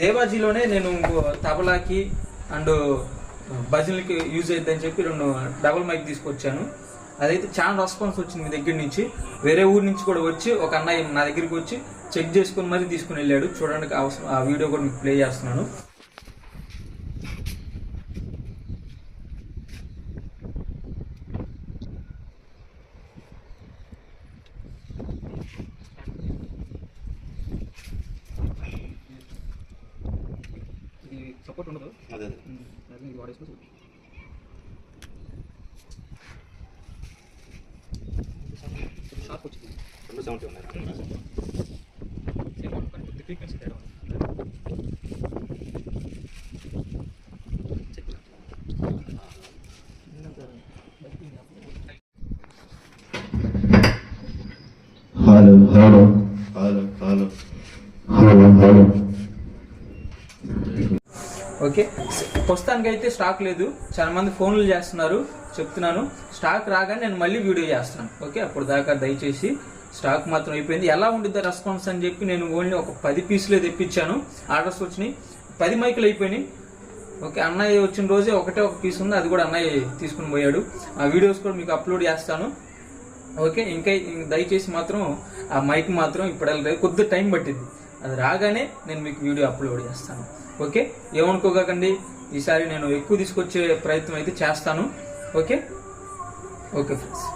దేవాజీలోనే నేను తబలాకి and బజిల్కి use అవుతుందని చెప్పి రెండు డబుల్ మైక్ తీసుకొచ్చాను. అదైతే చాలా రెస్పాన్స్ వచ్చింది మీ దగ్గర నుంచి. వేరే ఊరు నుంచి కూడా వచ్చి ఒక అన్నయ్య నా దగ్గరికి వచ్చి చెక్ చేసుకుని మరీ తీసుకుని వెళ్ళాడు. చూడడానికి అవసరం ఆ వీడియో కూడా మీకు ప్లే చేస్తున్నాను. ఇది సపోర్ట్ ఉండదు అదే అదే అది ఇది వాడేసుకో షార్ప్ వచ్చింది రెండు సెవెంటీ ఉన్నాయి సేమ్ అవుట్ కానీ కొద్ది ఫ్రీక్వెన్సీ తేడా ఉంది. Hello hello hello hello hello hello okay? ప్రస్తుతానికి అయితే స్టాక్ లేదు. చాలా మంది ఫోన్లు చేస్తున్నారు. చెప్తున్నాను. స్టాక్ రాగానే నేను మళ్ళీ వీడియో చేస్తాను ఓకే? అప్పుడు దాకా దయచేసి స్టాక్ మాత్రం అయిపోయింది. ఎలా ఉండిద్దా రెస్పాన్స్ అని చెప్పి నేను ఓన్లీ ఒక పది పీసులే తెప్పించాను. ఆర్డర్స్ వచ్చినాయి. పది మైకులు అయిపోయినాయి. ఓకే? అన్నయ్య వచ్చిన రోజే ఒకటే ఒక పీస్ ఉంది. అది కూడా అన్నయ్య తీసుకుని పోయాడు. ఆ వీడియోస్ కూడా మీకు అప్లోడ్ చేస్తాను. ఓకే? ఇంకా దయచేసి మాత్రం ఆ మైక్ మాత్రం ఇప్పుడు వెళ్ళలేదు. కొద్ది టైం పట్టింది అది రాగానే నేను మీకు వీడియో అప్లోడ్ చేస్తాను. ఓకే? ఏమనుకోకండి. ఈసారి నేను ఎక్కువ తీసుకొచ్చే ప్రయత్నం అయితే చేస్తాను. ఓకే? Okay friends